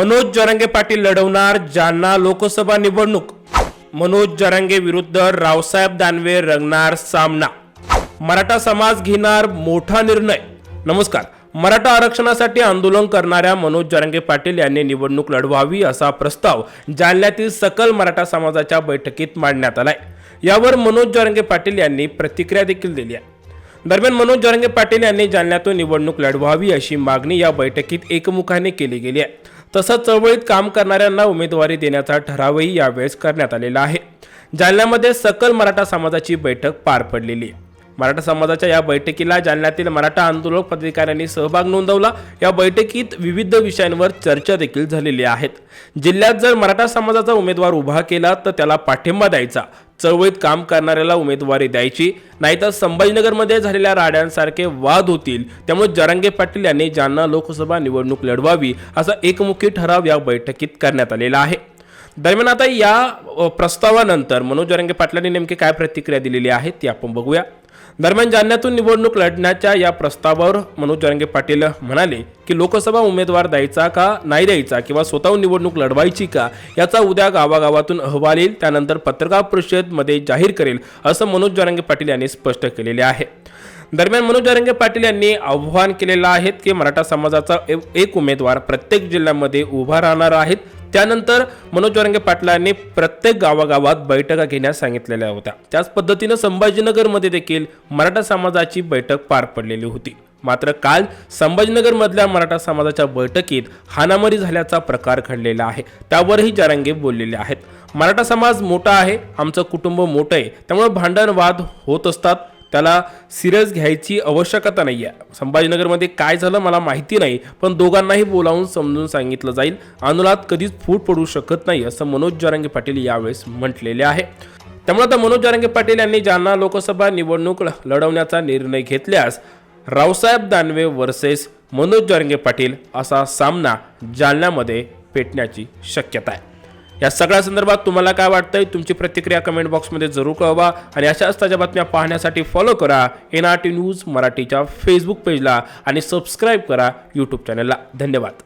मनोज जरांगे पाटील लढवणार जालना लोकसभा निवडणूक. मनोज जरांगे विरुद्ध रावसाहेब दानवे रंगणार सामना. मराठा समाज घेणार मोठा निर्णय. नमस्कार. मराठा आरक्षणासाठी आंदोलन करणाऱ्या मनोज जरांगे पाटील यांनी निवडणूक लढवावी असा प्रस्ताव जालन्यातील सकल मराठा समाजाच्या बैठकीत मांडण्यात आलाय. यावर मनोज जरांगे पाटील यांनी प्रतिक्रिया देखील दिली आहे. दरम्यान मनोज जरांगे पाटील यांनी जालन्यातून निवडणूक लढवावी अशी मागणी या बैठकीत एकमुखाने केली गेली आहे. तसंच चळवळीत काम करणाऱ्यांना उमेदवारी देण्याचा ठरावही यावेळेस करण्यात आलेला आहे. जालन्यामध्ये सकल मराठा समाजाची बैठक पार पडलेली आहे. मराठा समाजाच्या या बैठकीला जालन्यातील मराठा आंदोलक पदाधिकाऱ्यांनी सहभाग नोंदवला. या बैठकीत विविध विषयांवर चर्चा देखील झालेली आहेत. जिल्ह्यात जर मराठा समाजाचा उमेदवार उभा केला तर त्याला पाठिंबा द्यायचा. चळवळीत काम करणाऱ्याला उमेदवारी द्यायची. नाहीतर संभाजीनगरमध्ये झालेल्या राड्यांसारखे वाद होतील. त्यामुळे जरांगे पाटील यांनी जालना लोकसभा निवडणूक लढवावी असा एकमुखी ठराव या बैठकीत करण्यात आलेला आहे. दरम्यान आता या प्रस्तावानंतर मनोज जरांगे पाटलांनी नेमकी काय प्रतिक्रिया दिलेली आहे ती आपण बघूया. दरम्यान जालन्यातून निवडणूक लढण्याच्या या प्रस्तावावर मनोज जरांगे पाटील म्हणाले की लोकसभा उमेदवार द्यायचा का नाही द्यायचा किंवा स्वतःहून निवडणूक लढवायची का याचा उद्या गावागावातून अहवाल येईल त्यानंतर पत्रकार परिषदमध्ये जाहीर करेल असं मनोज जरांगे पाटील यांनी स्पष्ट केलेले आहे. दरम्यान मनोज जरंगे पाटील यांनी आव्हान केलेलं आहे की मराठा समाजाचा एक उमेदवार प्रत्येक जिल्ह्यामध्ये उभा राहणार आहेत त्यानंतर मनोज जरांगे पाटलांनी प्रत्येक गावागावात बैठका घेण्यास सांगितलेल्या होत्या. त्याच पद्धतीनं संभाजीनगरमध्ये देखील मराठा समाजाची बैठक पार पडलेली होती. मात्र काल संभाजीनगरमधल्या मराठा समाजाच्या बैठकीत हानामारी झाल्याचा प्रकार घडलेला आहे. त्यावरही जारांगे बोललेले आहेत. मराठा समाज मोठा आहे आमचं कुटुंब मोठं आहे. त्यामुळे भांडण वाद होत असतात. त्याला सिरियस घ्यायची आवश्यकता नाही आहे संभाजीनगरमध्ये काय झालं मला माहिती नाही पण दोघांनाही बोलावून समजून सांगितलं जाईल. अनुलात कधीच फूट पडू शकत नाही असं मनोज जारंगे पाटील यावेळेस म्हटलेले आहे. त्यामुळे आता मनोज जारंगे पाटील यांनी जालना लोकसभा निवडणूक ल- लढवण्याचा निर्णय घेतल्यास रावसाहेब दानवे वर्सेस मनोज जारंगे पाटील असा सामना जालन्यामध्ये पेटण्याची शक्यता आहे. या सगळ्या संदर्भात तुम्हाला काय वाटतंय? तुमची प्रतिक्रिया कमेंट बॉक्समध्ये जरूर कळवा आणि अशाच ताज्या बातम्या पाहण्यासाठी फॉलो करा एन आर टी न्यूज मराठीच्या फेसबुक पेजला आणि सबस्क्राईब करा यूट्यूब चॅनलला धन्यवाद.